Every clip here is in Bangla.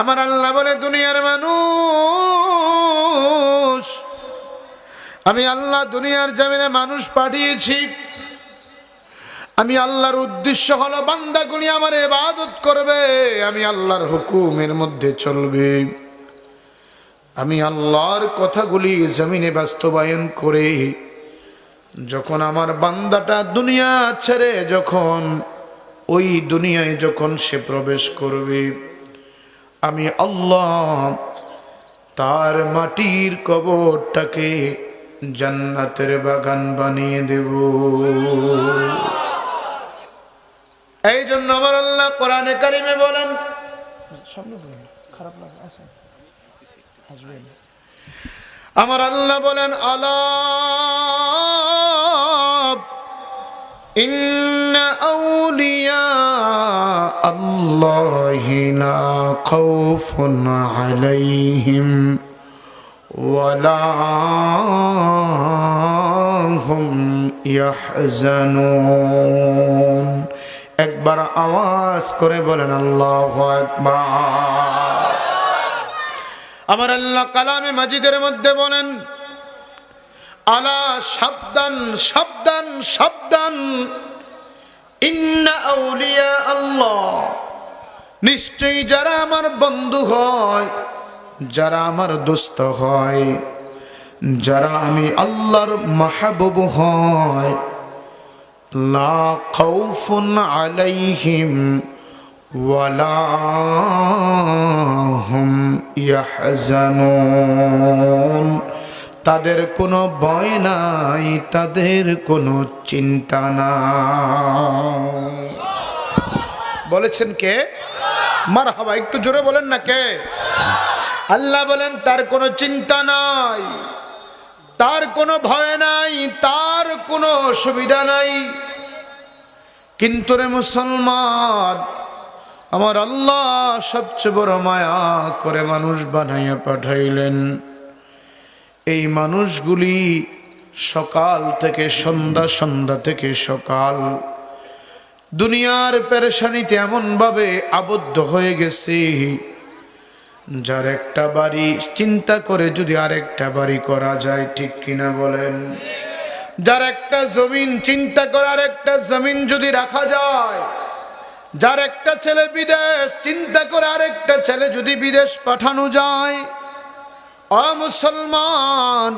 আমার আল্লাহ বলে, দুনিয়ার মানুষ, আমি আল্লাহ দুনিয়ার জামিনে মানুষ পাঠিয়েছি। আমি আল্লাহর উদ্দেশ্য হলো বান্দাগুলি আমার এবাদত করবে, আমি আল্লাহর হুকুমের মধ্যে চলবে। আমি আল্লাহর কথাগুলি জমিনে বাস্তবায়ন করে, যখন আমার বান্দাটা দুনিয়া ছেড়ে যখন, ওই দুনিয়ায় যখন সে প্রবেশ করবে আমি আল্লাহ তার মাটির কবরটাকে জান্নাতের বাগান বানিয়ে দেব। এই জন্য আমার আল্লাহ কোরআনে কারিমে বলেন খারাপ লাগে আচ্ছা। আমার আল্লাহ বলেন আলাপ إن أولياء الله لا خوف عليهم ولا هم يحزنون একবার আওয়াজ করে বলেন আল্লাহ একবার আমার আল্লাহ কালামে মাজিদের মধ্যে বলেন আলা সাবধান সাবধান সাবধান। ইন্না আউলিয়া আল্লাহ। নিশ্চয়ই যারা আমার বন্ধু হয়, যারা আমার দোস্ত হয়, যারা আমি আল্লাহর মাহবুব হয়, লা খাউফুন আলাইহিম ওয়ালা ইয়াহজানুন। তাদের কোনো ভয় নাই, তাদের কোনো চিন্তা নাই। বলেছেন কে? মার হাবা একটু জোরে বলেন না কে? আল্লাহ বলেন, তার কোনো চিন্তা নাই, তার কোনো ভয় নাই, তার কোনো অসুবিধা নাই। কিন্তু রে মুসলমান, আমার আল্লাহ সবচেয়ে বড় মায়া করে মানুষ বানাইয়া পাঠাইলেন। এই মানুষগুলি সকাল থেকে সন্ধ্যা সন্ধ্যা থেকে সকাল। দুনিয়ার পেরেশানিতে এমনভাবে আবদ্ধ হয়ে গেছে। যার একটা বাড়ি, চিন্তা করে যদি আরেকটা বাড়ি করা যায়, ঠিক কিনা বলেন? যার একটা জমিন, চিন্তা করে আরেকটা জমিন যদি রাখা যায়, যার একটা ছেলে বিদেশ, চিন্তা করে আরেকটা ছেলে যদি বিদেশ পাঠানো যায় অ মুসলমান,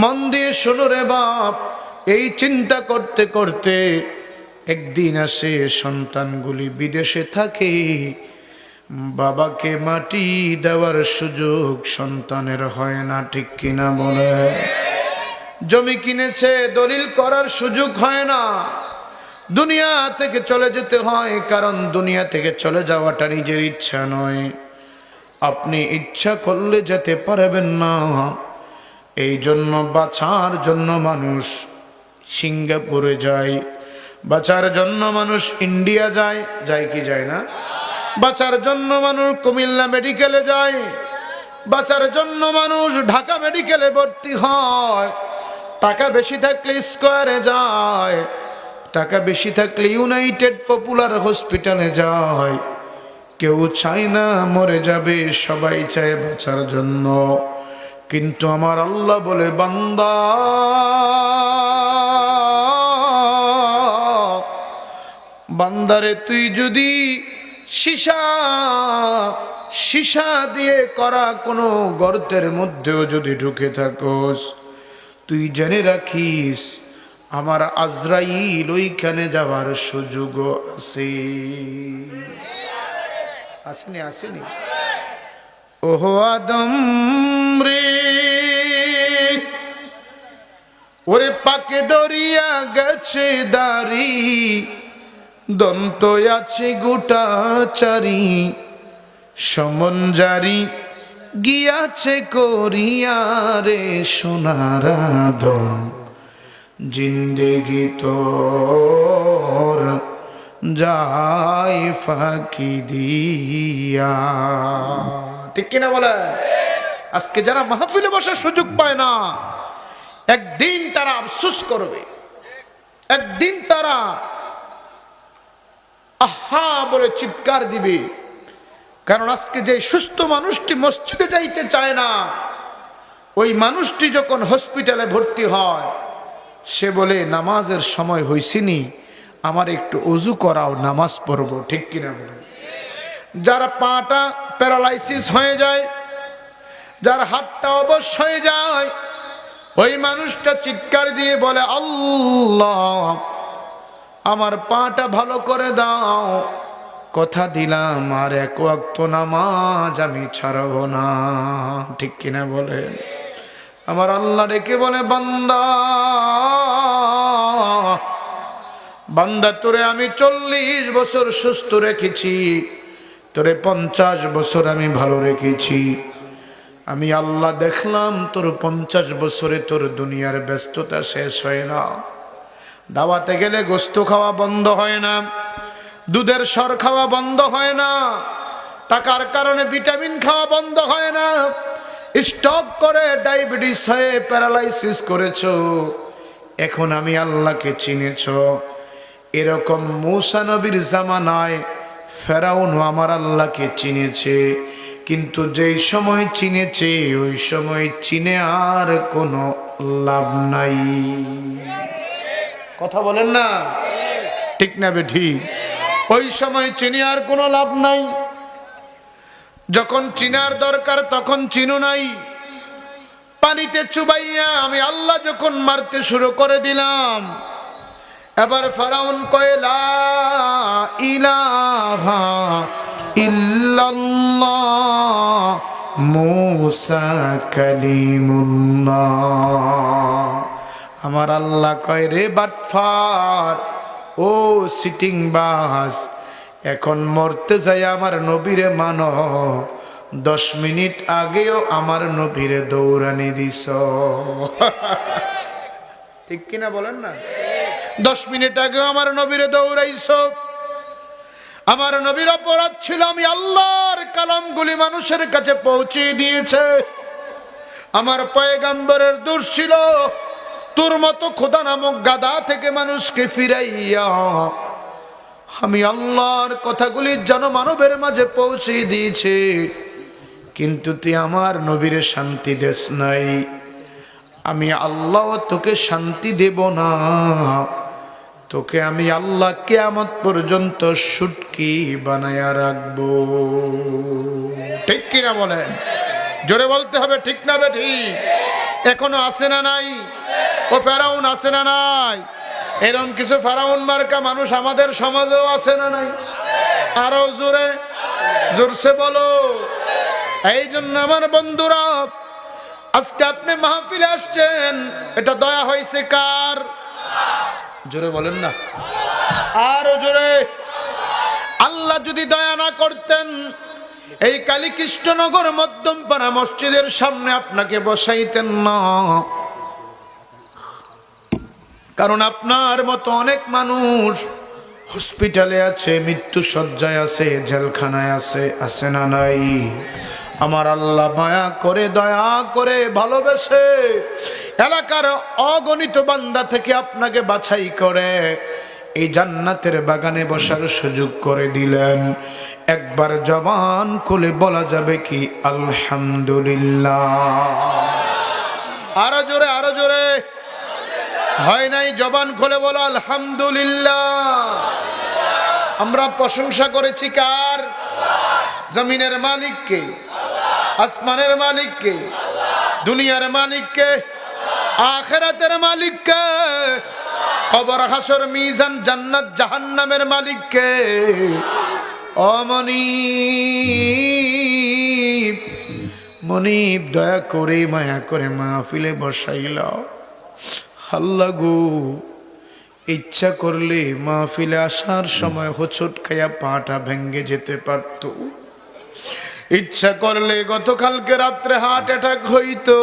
মন দিয়ে শোনো রে বাপ, এই চিন্তা করতে করতে একদিন আসে সন্তানগুলি বিদেশে থাকে। বাবাকে মাটি দেওয়ার সুযোগ সন্তানের হয় না, ঠিক কিনা বলে? জমি কিনেছে, দলিল করার সুযোগ হয় না। দুনিয়া থেকে চলে যেতে হয়, কারণ দুনিয়া থেকে চলে যাওয়াটা নিজের ইচ্ছা নয়। আপনি ইচ্ছা করলে যেতে পারবেন না। এই জন্য বাঁচার জন্য মানুষ সিঙ্গাপুরে যায়, বাঁচার জন্য মানুষ ইন্ডিয়া যায় যায় কি যায় না? বাঁচার জন্য মানুষ কুমিল্লা মেডিকেলে যায়, বাঁচার জন্য মানুষ ঢাকা মেডিকেলে ভর্তি হয়। টাকা বেশি থাকলে স্কোয়ারে যায়, টাকা বেশি থাকলে ইউনাইটেড পপুলার হসপিটালে যায়। কেউ চায় না মরে যাবে, সবাই চায় বাঁচার জন্য। কিন্তু আমার আল্লাহ বলে, বান্দা, বান্দারে তুই যদি সীসা সীসা দিয়ে করা কোনো গর্তের মধ্যেও যদি ঢুকে থাকোস, তুই জেনে রাখিস, আমার আজরাইল ওইখানে যাওয়ার সুযোগ আছে। আসেনি আসেনি। ওহো আদম রে, ওরে পাকে দরিয়া গেছে দাড়ি, দন্ত আছে গোটা চারি, সমন জারি গিয়াছে করিয়া রে সোনার আদম। জিন্দেগি তোর যাই ফাঁকি দিয়া। ঠিক কিনা বলেন? আজকে যারা মাহফিলে বসার সুযোগ পায় না, একদিন তারা আফসুস করবে। একদিন তারা আহা বলে চিৎকার দিবে। কারণ আজকে যে সুস্থ মানুষটি মসজিদে যাইতে চায় না, ওই মানুষটি যখন হসপিটালে ভর্তি হয়, সে বলে, নামাজের সময় হয়েছিনি আমার একটু অজু করাও, নামাজ পড়ব, ঠিক কিনা বলে যার পাটা প্যারালাইসিস হয়ে যায়, যার হাতটা অবশ হয়ে যায়, ওই মানুষটা চিৎকার দিয়ে বলে, আল্লাহ, আমার পাটা ভালো করে দাও। কথা দিলাম, আর এক ওয়াক্ত নামাজ আমি ছাড়ব না। ঠিক কিনা বলে আমার আল্লাহ ডেকে বলে, বান্দা বান্দা, তোরে আমি চল্লিশ বছর সুস্থ রেখেছি, তোরে পঞ্চাশ বছর আমি ভালো রেখেছি। আমি আল্লাহ দেখলাম, তোর পঞ্চাশ বছরে তোর দুনিয়ার ব্যস্ততা শেষ হয় না। দাওয়াতে গেলে গোস্ত খাওয়া বন্ধ হয় না, দুধের সর খাওয়া বন্ধ হয় না, টাকার কারণে ভিটামিন খাওয়া বন্ধ হয় না। স্টক করে ডায়াবেটিস হয়ে প্যারালাইসিস করেছ, এখন আমি আল্লাহকে চিনেছ। এরকম মূসা নবীর জামানায় ফেরাউন আমার আল্লাহকে চিনেছে। কিন্তু যেই সময় চিনেছে, ওই সময় চিনে আর কোনো লাভ নাই। কথা বলেন না? ঠিক না বেঠি ওই সময় চিনে আর কোনো লাভ নাই। যখন চিনার দরকার তখন চিনো নাই। পানিতে চুবাইয়া আমি আল্লাহ যখন মারতে শুরু করে দিলাম এবার ফারাউন কয়লা ইলাহা আমার আল্লাহ কয়, রে বাটফার, ও সিটিং বাস, এখন মরতে যাই আমার নবীরে মানো। দশ মিনিট আগেও আমার নবীরে দৌড়ানি দিস ঠিক কিনা বলেন না? দশ মিনিট আগে আমার নবীরে দৌড়াইছ। আমার নবীর অপরাধ ছিল, আমি আল্লাহর কালামগুলি মানুষের কাছে পৌঁছে দিয়েছে। আমার পয়গাম্বরের দোষ ছিল, তোর মতো খোদা নামক গাদা থেকে মানুষকে ফিরাইয়া। আমি আল্লাহর কথাগুলি জনমানবের মাঝে পৌঁছে দিয়েছে, কিন্তু তুই আমার নবীরে শান্তি দেশ নাই। আমি আল্লাহ তোকে শান্তি দেব না। তোকে আমি আল্লাহ কেয়ামত পর্যন্ত সুটকি বানায়া রাখব। ঠিক কিনা বলেন? জোরে বলতে হবে, ঠিক না বেঠি এখনও আসে না নাই? ও ফেরাউন আসে না নাই? এরকম কিছু ফেরাউন মার্কা মানুষ আমাদের সমাজেও আছে না নাই? আরও জোরে, জোরসে বলো। এই জন্য আমার বন্ধুরা, আজকে আপনি মাহফিলে আসছেন, এটা দয়া হয়েছে কার? জোরে বলেন না। আরও জোরে। আল্লাহ যদি দয়া না করতেন, এই কালী কৃষ্ণনগর মধ্যমপাড়া মসজিদের সামনে আপনাকে বসাইতেন না। কারণ আপনার মতো অনেক মানুষ হসপিটালে আছে মৃত্যু সজ্জায় আছে, জেলখানায় আছে আছে না নাই? আমার আল্লাহ মায়া করে, দয়া করে ভালোবেসে এলাকার অগণিত বান্দা থেকে আপনাকে বাছাই করে এই জান্নাতের বাগানে বসার সুযোগ করে দিলেন। একবার জবান খুলে বলা যাবে কি, আলহামদুলিল্লাহ। আরও জোরে আরও জোরে। হয় নাই, জবান খুলে বলো, আলহামদুলিল্লাহ। আমরা প্রশংসা করেছি কার? জমিনের মালিককে। আসমানের মালিককে, দুনিয়ার মালিককে, আখেরাতের মালিককে, খবর হাসর মিজান জান্নাত জাহান্নামের মালিককে। অমনি মনিব দয়া করে, মায়া করে মাহফিলে বসাইল হাল্লা গো, ইচ্ছা করলে মাহফিলে আসার সময় হোচট খাইয়া পাটা ভেঙ্গে যেতে পারত। ইচ্ছা করলে গতকালকে রাত্রে হার্ট অ্যাটাক হইতো।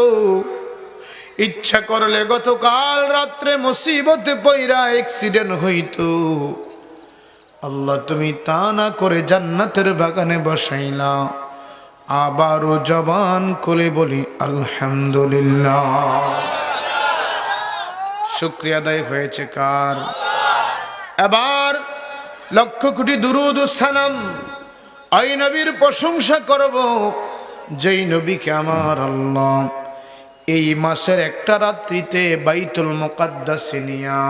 ইচ্ছা করলে গতকাল রাত্রে মুসিবতে পইরা অ্যাক্সিডেন্ট হইতো। আল্লাহ, তুমি তা না করে জান্নাতের বাগানে বসাইলা। আবারও জবান করে বলি, আলহামদুলিল্লাহ। শুক্রিয়া আদায় হয়েছে কার? এবার লক্ষ কোটি দুরুদ সালাম। ওই নবীর প্রশংসা করব, যেই নবীকে আমার আল্লাহ এই মাসের একটা রাত্রিতে বাইতুল মোকাদ্দাসে নিয়া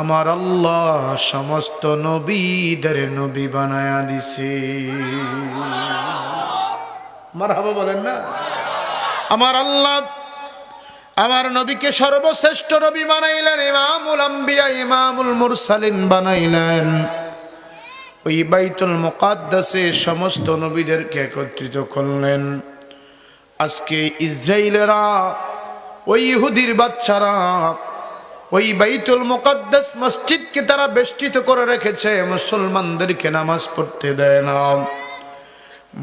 আমার আল্লাহ সমস্ত নবীদের নবী বানায়া দিছে। মারহাবা বলেন না? আমার আল্লাহ আমার নবীকে সর্বশ্রেষ্ঠ নবী বানাইলেন, ইমামুল আম্বিয়া, ইমামুল মুরসালিন বানাইলেন। ওই বাইতুল মুকাদ্দাসে সমস্ত নবীদেরকে একত্রিত করলেন। আজকে ইসরায়েলেরা ওই ইহুদির বাচ্চারা, ওই বাইতুল মুকাদ্দাস মসজিদকে তারা বেষ্টিত করে রেখেছে, মুসলমানদেরকে নামাজ পড়তে দেয় না।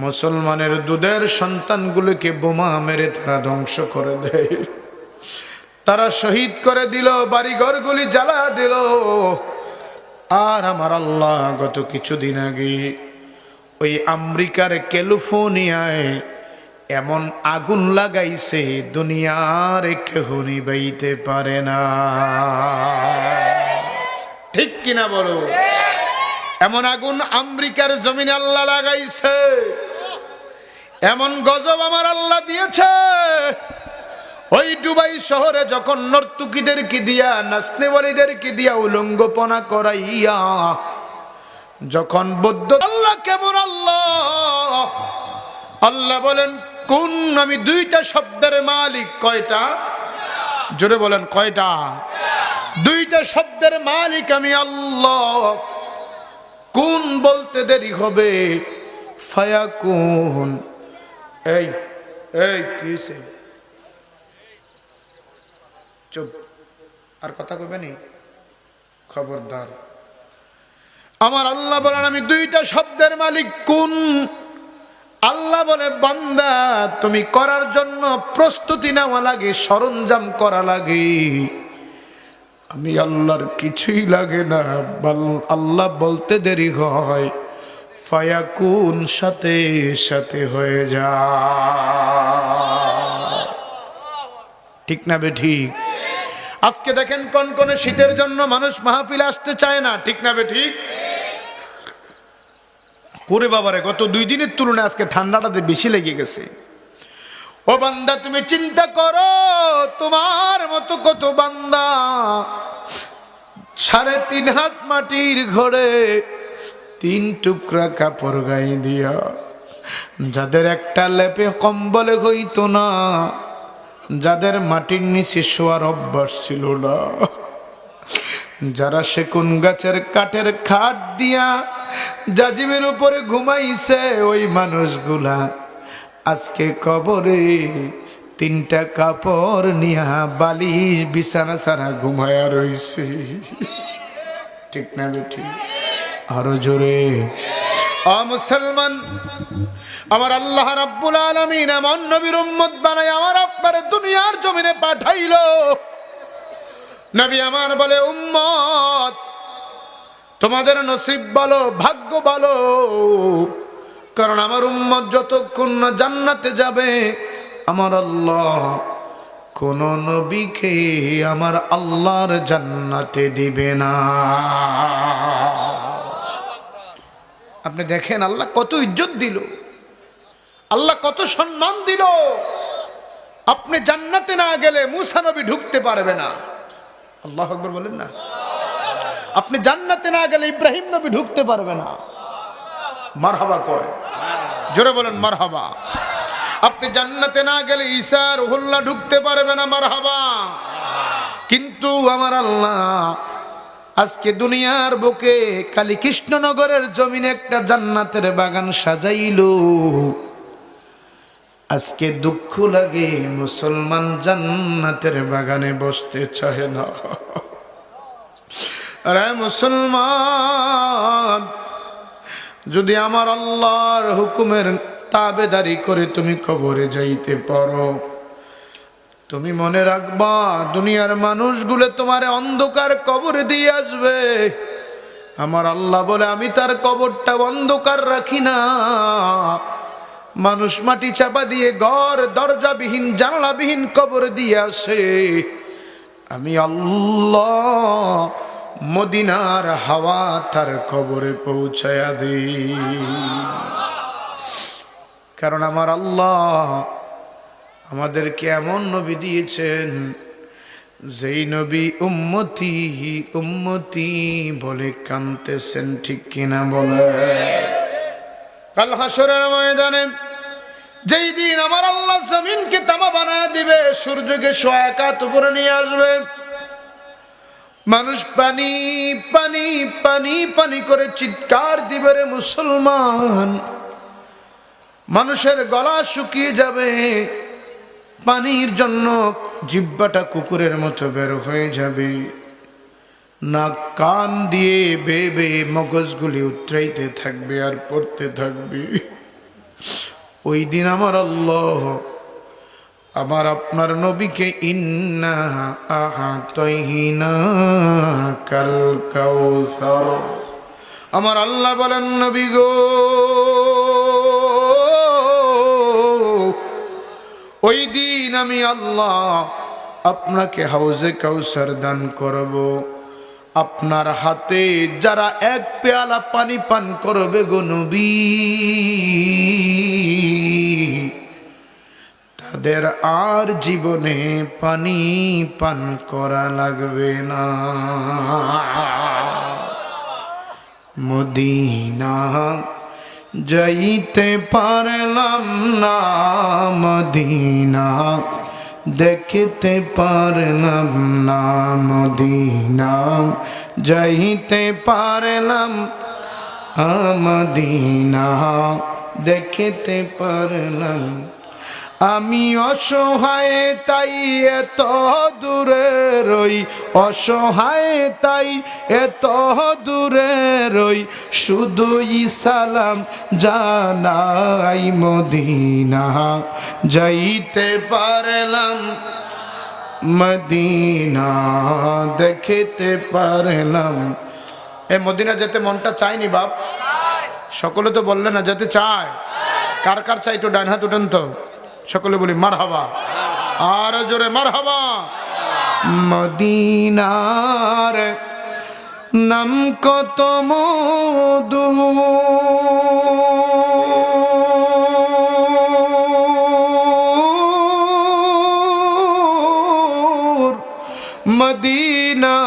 মুসলমানের দুধের সন্তানগুলোকে বোমা মেরে তারা ধ্বংস করে দেয়। তারা শহীদ করে দিল, বাড়িঘরগুলি জ্বালা দিল। আর আমার আল্লাহ গত কিছুদিন আগে ওই আমেরিকার ক্যালিফোর্নিয়ায় এমন আগুন লাগাইছে, দুনিয়ার কেহ নিবাইতে পারে না। ঠিক কিনা বলো? এমন আগুন আমেরিকার জমিনে আল্লাহ লাগাইছে, এমন গজব আমার আল্লাহ দিয়েছে ওই দুবাই শহরে যখন নর্তুকিদেরকে দিয়া নাচনেওয়ালিদেরকে দিয়া উলঙ্গপনা করাইয়া, যখন বৌদ্ধ আল্লাহ কেমন আল্লাহ? আল্লাহ বলেন, কোন? আমি দুইটা শব্দের মালিক। কয়টা? জোরে বলেন, কয়টা? দুইটা শব্দের মালিক আমি আল্লাহ। কোন বলতে দেরি হবে? ফায়া কোন এই এই, কি? চুপ আর কথা কইবে নি? খবরদার। আমার আল্লাহ বলেন, আমি দুইটা শব্দের মালিক কোন? আল্লাহ বলে, বান্দা, তুমি করার জন্য প্রস্তুতি নেওয়া লাগে, সরঞ্জাম করা লাগে। আমি আল্লাহর কিছুই লাগে না। আল্লাহ বলতে দেরি হয়। ফায়াকুন সাথে সাথে হয়ে যা ঠিক না বে ঠিক? আজকে দেখেন কোন কোন শীতের জন্য মানুষ মাহফিলে আসতে চায় না, ঠিক না বে ঠিক? করে বাবারে, গত দুই দিনের তুলনায় আজকে ঠান্ডাটাতে বেশি লেগে গেছে। ও বান্দা, তুমি চিন্তা করো, তোমার মতো কত বান্দা সাড়ে তিন হাত মাটির ঘরে তিন টুকরা কাপড় গায়ে দিয়া, যাদের একটা লেপে কম্বলে হইতো না যাদের মাটির নিচে শোয়ার অভ্যাস ছিল না, যারা সেকুন গাছের কাঠের খাট দিয়া জাজিমের উপরে ঘুমাইছে, ওই মানুষগুলা আজকে কবরে তিনটা কাপড় নিয়া বালিশ, বিছানা সারা ঘুমায়া রইছে। ঠিক না বেঠি? আরও জোরে। অ, মুসলমান আমার আল্লাহ রাব্বুল আলামিন এমন নবীর উম্মত বানাই আমার আপনার দুনিয়ার জমিনে পাঠাইলো। নবী আমার বলে, উম্মত, তোমাদের নসিব বলো ভাগ্য বলো কারণ আমার উম্মত যতক্ষণ না জান্নাতে যাবে, আমার আল্লাহ কোন নবীকে আমার আল্লাহর জান্নাতে দিবে না। আপনি দেখেন, আল্লাহ কত ইজ্জত দিল। আল্লাহ কত সম্মান দিল। আপনি জান্নাতে না গেলে মুসা নবী ঢুকতে পারবে না। আল্লাহ আকবর বলেন না। আপনি জান্নাতে না গেলে ইব্রাহিম নবী ঢুকতে পারবে না। মারহাবা কয়। জোরে বলেন মারহাবা। আপনি জান্নাতে না গেলে ঈসা, রুহুল্লাহ ঢুকতে পারবে না, মারহাবা। কিন্তু আমার আল্লাহ, আজকে দুনিয়ার বুকে কালী কৃষ্ণনগরের জমিনে একটা জান্নাতের বাগান সাজাইলো। আজকে দুঃখ লাগে, মুসলমান জান্নাতের বাগানে বসতে চায় না। আরে মুসলমান, যদি আমার আল্লাহর হুকুমের তাবেদারি করে তুমি কবরে যাইতে পারো, তুমি মনে রাখবা, দুনিয়ার মানুষগুলো তোমার অন্ধকার কবরে দিয়ে আসবে। আমার আল্লাহ বলে, আমি তার কবরটা অন্ধকার রাখি না। মানুষ মাটি চাপা দিয়ে ঘর, দরজাবিহীন, জানালাবিহীন কবর দিয়ে আসে। আমি আল্লাহ মদিনার হাওয়া তার কবরে পৌঁছায়া দে কারণ আমার আল্লাহ আমাদেরকে এমন নবী দিয়েছেন, যেই নবী উম্মতি উম্মতি বলে কানতেছেন ঠিক কিনা বলে। কাল হাসরের ময়দানে যেই দিন আমার আল্লাহ জমিনকে তামা বানায় দিবে, সূর্যকে সোয়াকাত উপরে নিয়ে আসবে। মানুষ পানি পানি পানি পানি করে চিৎকার দিবে রে মুসলমান। মানুষের গলা শুকিয়ে যাবে। পানির জন্য জিব্বাটা কুকুরের মতো বের হয়ে যাবে। না কান দিয়ে বে বে মগজগুলি উতরাইতে থাকবে আর পড়তে থাকবে। ওই দিন আমার আল্লাহ আমার আপনার নবীকে আহা কাল আমার আল্লাহ বলেন, নবী গো, ওই দিন আমি আল্লাহ আপনাকে হাউজে কাউসার দান করব। আপনার হাতে যারা এক পেয়ালা পানি পান করবে গো নবী। তাদের আর জীবনে পানি পান করা লাগবে না। মদিনা যাইতে পারলাম না, মদিনা দেখতে পারলাম না মদিনা যাইতে পারলাম আমদিনা দেখিতে পারলাম আমি অসহায়, তাই এত দূরে রই। অসহায়, তাই এত দূরে রই। শুধুই সালাম জানাই মদিনা। যাইতে পারলাম মদিনা, দেখতে পারলাম। এ মদিনা যেতে মনটা চায়নি বাপ? সকলে তো বললে না, যেতে চায়। কার কার চাই তো ডান হাত উঠেন তো। সকলে বলি মার হাবা আর জোরে মার হাবা মদিনার নাম কত মধু। মদিনা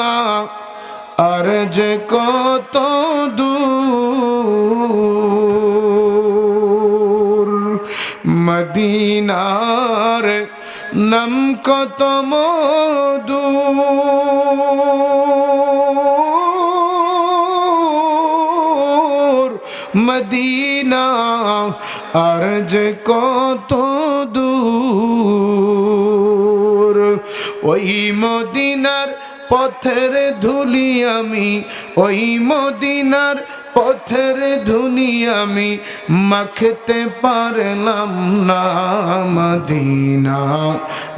আর যে কত মদিনার নাম কত মধুর মদিনা আর যে কত দূর। ওই মদিনার পথের ধুলি আমি, ওই মদিনার পথের ধুনি আমি মাখতে পারলাম না মদিনা।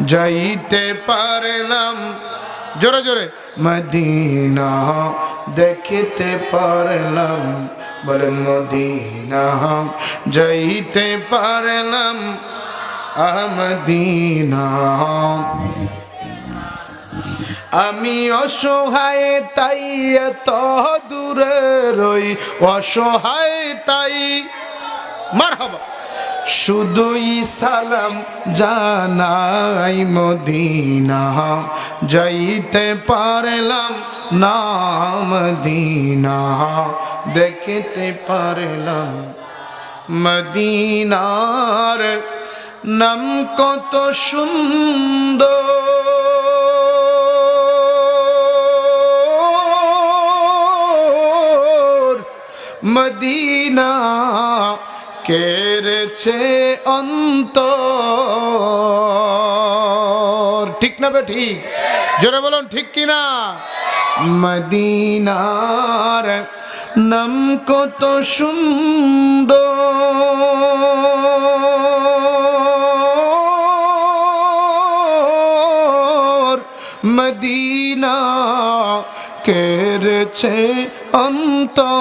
যাইতে পারলাম, জোরে জোরে, মদিনা। দেখতে পারলাম বলেন মদিনা। যাইতে পারলাম আমদিনা আমি অসহায়, তাই এত দূরে রই। অসহায়, তাই মার হবা শুধুই সালাম জানাই মদিনা। যাইতে পারলাম নাম দিনা। দেখতে পারলাম মদিনার নাম কত সুন্দর। মদিনা কেড়েছে অন্তর। ঠিক না বে ঠিক? জোরে বলুন, ঠিক কিনা? মদিনার নাম কত সুন্দর। মদিনা কেড়েছে অন্তর।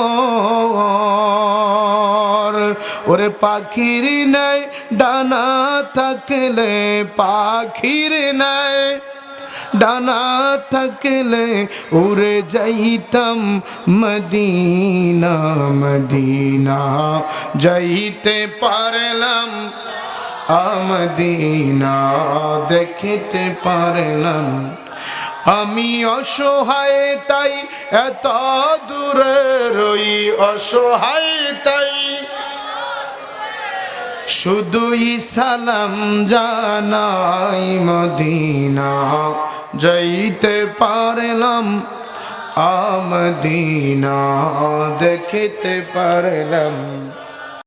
ওরে পাখির নাই ডানা থাকলে পাখির নাই ডানা থাকলে উড়ে যাইতাম মদিনা মদিনা। যাইতে পারলাম আমদিনা দেখিতে পারলাম আমি অসহায়, তাই এত দূরে রই। অসহায়, তাই শুধুই সালাম জানাই মদিনা। যাইতে পারলাম আমদিনা দেখিতে পারলাম